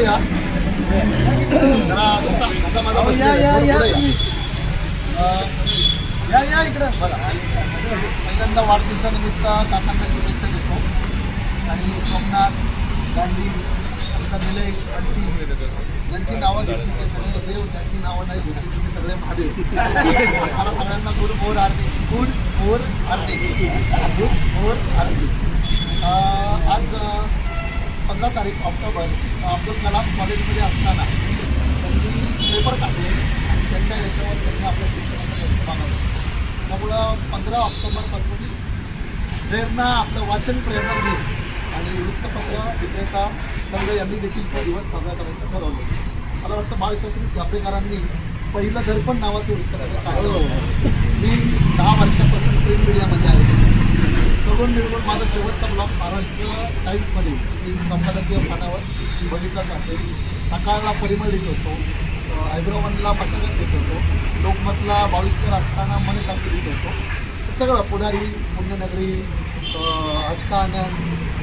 पुढे या माझा या, या, तुम्ही. इकडं पहिल्यांदा वाढदिवसानिमित्त काकांना शुभेच्छा देतो. आणि सोमनाथ गांधी आमचा निलेश अंटी ज्यांची नावं घेतली ते सगळे देव ज्यांची नावं नाही घेतली ते सगळे महादेव. मला सगळ्यांना good for Aarti. Good for Aarti. Good for Aarti. आज पंधरा तारीख ऑक्टोबर अब्दुल कलाम कॉलेजमध्ये असताना त्यांनी पेपर काढले आणि त्यांच्या याच्यावर त्यांनी आपल्या शिक्षणाचा यश मागवलं त्यामुळं पंधरा ऑक्टोबरपासून प्रेरणा आपलं वाचन प्रेरणा घेऊन आणि वृत्तपत्र विक्रेता संघ यांनी देखील तो दिवस साजरा करायचं ठरवलं. मला वाटतं बाळशास्त्री जापेकरांनी पहिलं दर्पण नावाचं वृत्तपत्र काढलं. मी दहा वर्षापासून प्रिंट मीडियामध्ये आहे. सगून निर्गुण माझा शेवटचा ब्लॉग महाराष्ट्र टाईम्समध्ये. मी संपादकीय पानावर बघितलाच असेल. सकाळला परिमळ लिहित होतो. हैदराबादला मशागत लिहित होतो. लोकमतला बावीसकर असताना मनशांती लिहित होतो. सगळं पुढारी पुण्यनगरी अचका आनंद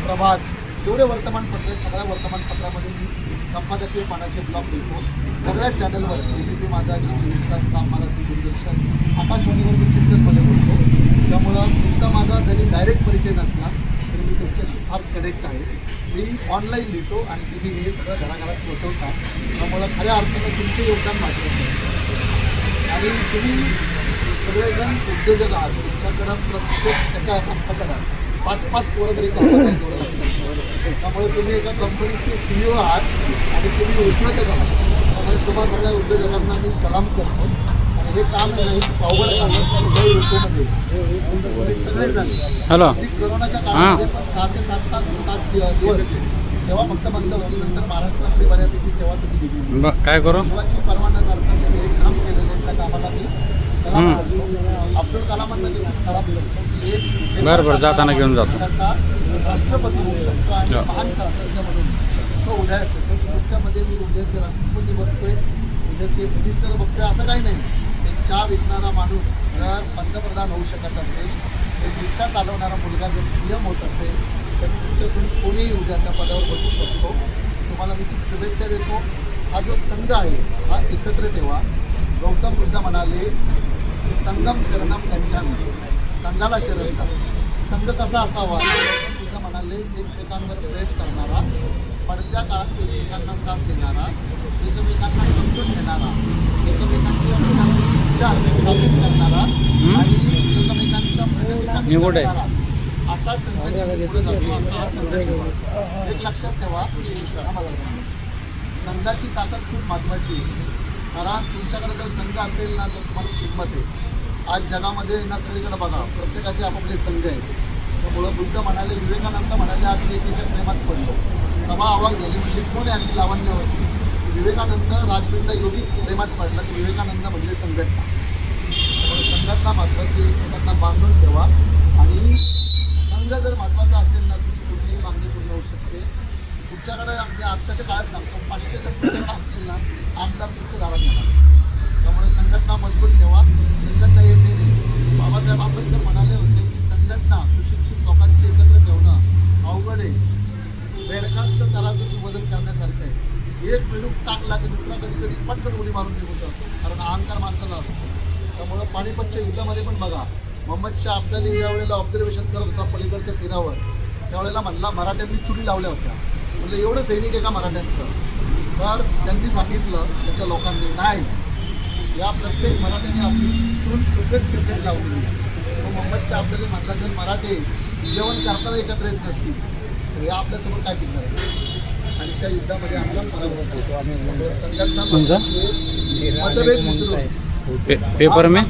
प्रभात जेवढे वर्तमानपत्र आहे सगळ्या वर्तमानपत्रामध्ये मी संपादकीय पानाचे ब्लॉग लिहितो सगळ्या चॅनलवर ए बी पी माझा जी चोवीस तास मला मराठी दूरदर्शन आकाशवाणीवर मी चिंतनमध्ये बोलतो. त्यामुळं तुमचा माझा जरी डायरेक्ट परिचय नसला तरी मी तुमच्याशी फार कनेक्ट आहे. मी ऑनलाईन लिहितो आणि तुम्ही हे सगळं घराघरात पोहोचवता. त्यामुळं खऱ्या अर्थानं तुमचे योगदान महत्त्वाचं आहे. आणि तुम्ही सगळेजण उद्योजक आहात. तुमच्याकडं प्रत्येक एका माणसाकडं पाच पाच पोरं तरी लक्षात त्यामुळे तुम्ही एका कंपनीचे सीईओ आहात आणि तुम्ही उद्योजक आहात. त्यामुळे तुम्हा सगळ्या उद्योजकांना मी सलाम करतो. हे काम नाही अवघड काम आहे. ऋतूमध्ये तुम्ही सगळेजण हॅलो. कोरोनाच्या काळामध्ये पण सहा ते सात तास सात दिवस सेवा फक्त बंद होती. नंतर महाराष्ट्रामध्ये बऱ्यापैकी सेवा तुम्ही दिली ब काय करू? देवाची परवा न करता त्यांनी एक काम केलेलं आहे त्या कामाला मी सलाम अब्दुल कलामांना देखील सलाम बरं, बरं, जाताना घेऊन जातो. राष्ट्रपती होऊ शकतो आणि हो. महान शास्त्रज्ञ म्हणून तो उदयास येतो तुमच्यामध्ये मी उद्याचे राष्ट्रपती बघतोय उद्याचे मिनिस्टर बघतोय असं काही नाही. चहा विकणारा माणूस जर पंतप्रधान होऊ शकत असेल एक रिक्षा चालवणारा मुलगा जर सी एम होत असेल तर तुमच्याकडून कोणीही उद्या त्या पदावर बसू शकतो. तुम्हाला मी खूप शुभेच्छा देतो. हा जो संघ आहे हा एकत्र ठेवा. गौतम बुद्ध म्हणाले की संगम शरणम गच्छामी. संघाला शरण जा. संघ कसा असावा? बुद्ध म्हणाले एकमेकांवर प्रेम करणारा पडत्या काळात एकमेकांना साथ देणारा एकमेकांना समजून घेणारा निवड आहे. असा संघ ठेवा एक लक्षात ठेवा हा मला संघाची ताकद खूप महत्त्वाची आहे. कारण तुमच्याकडे जर संघ असेल ना तर तुम्हाला किंमत आहे. आज जगामध्ये ना सगळीकडे बघा प्रत्येकाचे आपापले संघ आहेत. त्यामुळं बुद्ध म्हणाले विवेकानंद म्हणाले आज एकीच्या प्रेमात पडलो. सभा आवाक झाली म्हणजे कोण आहे अशी लावण्य होती? विवेकानंद राजपिंड योगी प्रेमात पडला की विवेकानंद म्हणजे संघटना. त्यामुळे संघटना महत्त्वाची संघटना बांधून ठेवा. आणि संघ जर महत्त्वाचा असेल ना तुमची कुठलीही मागणी पूर्ण होऊ शकते. तुमच्याकडे आम्ही आत्ताच्या काळात सांगतो पाचशे जर तुमच्याकडे असतील ना आमदार तुमच्या दारात येणार. त्यामुळे संघटना मजबूत ठेवा. संघटना येते नाही. बाबासाहेब आंबेडकर म्हणाले होते की संघटना सुशिक्षित लोकांची एकत्र ठेवणं अवघड आहे. बेडकांचं तराजू वजन करण्यासारखं आहे. एक मेनू टाकला की दुसरा कधी कधी पटकन उडी मारून निघू शकतो. कारण अहंकार माणसाला असतो. त्यामुळं पाणीपतच्या युद्धामध्ये पण बघा मोहम्मद शाह अब्दाली ज्या वेळेला ऑब्झर्वेशन करत होता पलीकडच्या तीरावर. त्यावेळेला म्हणला मराठ्यांनी चुली लावल्या होत्या. म्हणलं एवढं सैनिक आहे का मराठ्यांचं? तर त्यांनी सांगितलं त्याच्या लोकांनी नाही. या प्रत्येक मराठ्याने आपली चूल सेपरेट सेपरेट लावली मग मोहम्मद शाह अब्दाली म्हणला जर मराठे जेवण करताना एकत्र येत नसतील तर हे आपल्यासमोर काय टिकणार आहे? आणि त्या युद्धामध्ये आपला पराभव होतो त्यामुळे संघटना. मतभेद विसरून पेपर में?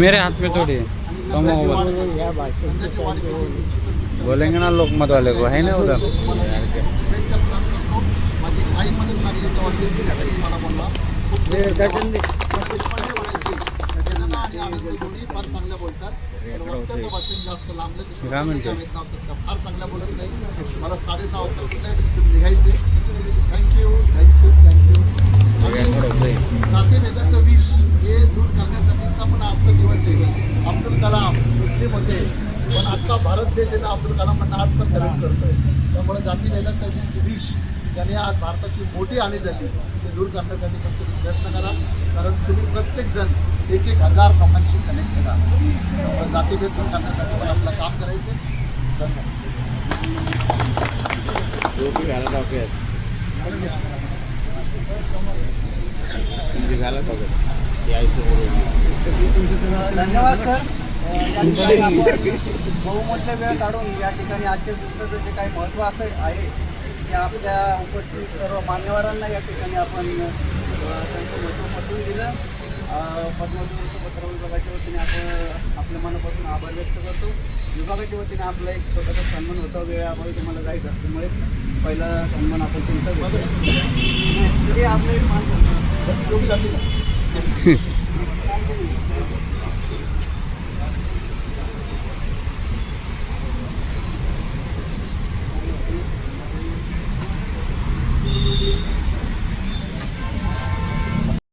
मेरे हाथ में थोड़ी कम होगा। बोलेंगे ना लोकमत वाले को, है ना उधर? दहा मिनटं फार चांगल्या थँक्यू जाती भेदाचं विष हे दूर करण्यासाठीचा पण आजचा दिवस आहे. अब्दुल कलाम मुस्लिम होते पण अख्खा भारत देश आहे ना अब्दुल कलामांना आज पण सरेंड करतोय. त्यामुळे जाती भेदाचं विष विष ज्याने आज भारताची मोठी हानी झाली. ती दूर करण्यासाठी तुम्ही प्रयत्न करा. कारण तुम्ही प्रत्येकजण एक एक हजार लोकांशी कनेक्ट करा. त्यामुळे जातीभेद दूर करण्यासाठी पण आपलं काम करायचं आहे. धन्यवाद. निघाला बघत यायचं धन्यवाद सर. अं, वेळ काढून या ठिकाणी आजच्या दिवसाचं जे काही महत्त्व असं आहे की आपल्या उपस्थित सर्व मान्यवरांना या ठिकाणी आपण त्यांचं महत्त्व पटवून दिलं. अं, पत्र विभागाच्या वतीने आपण आपल्या मनापासून आभार व्यक्त करतो. विभागाच्या वतीने आपला एक छोटासा सन्मान होता वेळाभावी तुम्हाला जायचं त्यामुळे पहिला सन्मान आपण तुमचा तरी आपलं एक मान दोघी घातली का